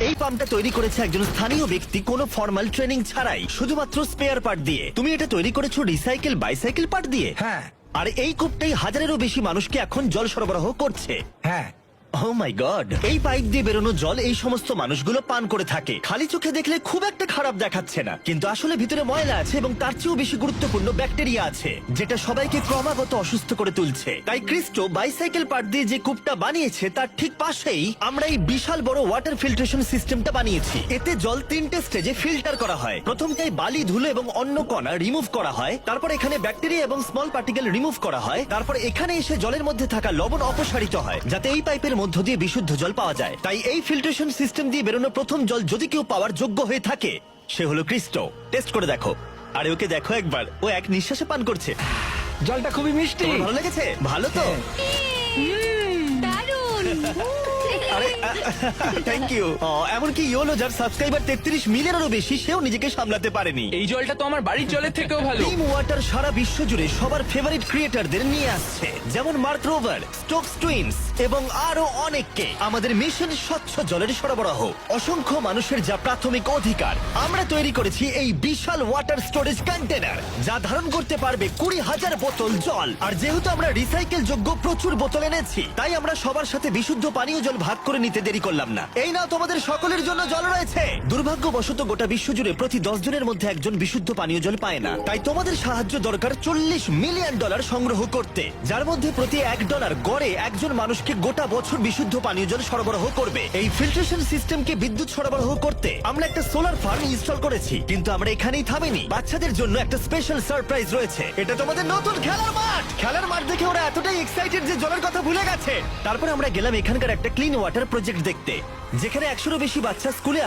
এই পাম্পটা তৈরি করেছে একজন স্থানীয় ব্যক্তি কোনো ফর্মাল ট্রেনিং ছাড়াই শুধুমাত্র স্পেয়ার পার্ট দিয়ে। তুমি এটা তৈরি করেছ রিসাইকেল বাইসাইকেল পার্ট দিয়ে? হ্যাঁ। আর এই কূপটাই হাজারেরও বেশি মানুষকে এখন জল সরবরাহ করছে। হ্যাঁ। ও মাই গড এই পাইপ দিয়ে বেরোনো জল এই সমস্ত মানুষগুলো পান করে থাকে। খালি চোখে দেখলে খুব একটা খারাপ দেখাচ্ছে না। কিন্তু আসলে ভিতরে ময়লা আছে এবং তার চেয়েও বেশি গুরুত্বপূর্ণ ব্যাকটেরিয়া আছে, যেটা সবাইকে ক্রমাগত অসুস্থ করে তুলছে। তাই ক্রিস্টো বাইসাইকেল পার্ট দিয়ে যে কূপটা বানিয়েছে, তার ঠিক পাশেই আমরা এই বিশাল বড় ওয়াটার ফিল্ট্রেশন সিস্টেমটা বানিয়েছি। এতে জল তিনটে স্টেজে ফিল্টার করা হয়। প্রথমটাই বালি, ধুলো এবং অন্য কণা রিমুভ করা হয়। তারপর এখানে ব্যাকটেরিয়া এবং স্মল পার্টিকেল রিমুভ করা হয়। তারপর এখানে এসে জলের মধ্যে থাকা লবণ অপসারিত হয়, যাতে এই পাইপের মধ্য দিয়ে বিশুদ্ধ জল পাওয়া যায়। তাই এই ফিল্ট্রেশন সিস্টেম দিয়ে বেরোনো প্রথম জল যদি কেউ পাওয়ার যোগ্য হয়ে থাকে সে হলো ক্রিস্টো। টেস্ট করে দেখো। আরে ওকে দেখো একবার। ও এক নিঃশ্বাসে পান করছে। জলটা খুবই মিষ্টি। তোমার ভালো লেগেছে? ভালো তো? আরে থ্যাংক ইউ এমনকি ইয়োলো যার সাবস্ক্রাইবার তেত্রিশ মিলিয়নেরও বেশি সেও নিজেকে সামলাতে পারেনি। এই জলটা তো আমার বাড়ির জলের থেকেও ভালো। টিম ওয়াটার সারা বিশ্ব জুড়ে সবার ফেভারিট ক্রিয়েটারদের নিয়ে আসছে। যেমন মার্ক রোভার স্টোকস টুইন্স এবং আরও অনেককে। আমাদের মিশন স্বচ্ছ জলের সরবরাহ। অসংখ্য মানুষের যা প্রাথমিক অধিকার। আমরা তৈরি করেছি এই বিশাল ওয়াটার স্টোরেজ কন্টেনার যা ধারণ করতে পারবে কুড়ি হাজার বোতল জল। আর যেহেতু আমরা রিসাইকেল যোগ্য প্রচুর বোতল এনেছি তাই আমরা সবার সাথে বিশুদ্ধ পানীয় জল ভাগ করে নিতে দেরি করলাম না। এই নাও, তোমাদের সকলের জন্য জল রয়েছে। দুর্ভাগ্যবশত গোটা বিশ্ব জুড়ে প্রতি দশ জনের মধ্যে একজন বিশুদ্ধ পানীয় জল পায় না। তাই তোমাদের সাহায্য দরকার চল্লিশ মিলিয়ন ডলার সংগ্রহ করতে। যার মধ্যে প্রতি এক ডলার গড়ে একজন মানুষকে গোটা বছর বিশুদ্ধ পানীয় জল সরবরাহ করবে। এই ফিল্ট্রেশন সিস্টেমকে বিদ্যুৎ সরবরাহ করতে আমরা একটা সোলার ফার্ম ইনস্টল করেছি। কিন্তু আমরা এখানেই থামিনি। বাচ্চাদের জন্য একটা স্পেশাল সারপ্রাইজ রয়েছে। এটা তোমাদের নতুন খেলার মাঠ! খেলার দেখে ওরা এতটাই এক্সাইটেড যে জলের কথা ভুলে গেছে। তারপর আমরা গেলাম এখানকার একটা ক্লিন ওয়াটার প্রজেক্ট দেখতে, যেখানে একশোরও বেশি বাচ্চা স্কুলে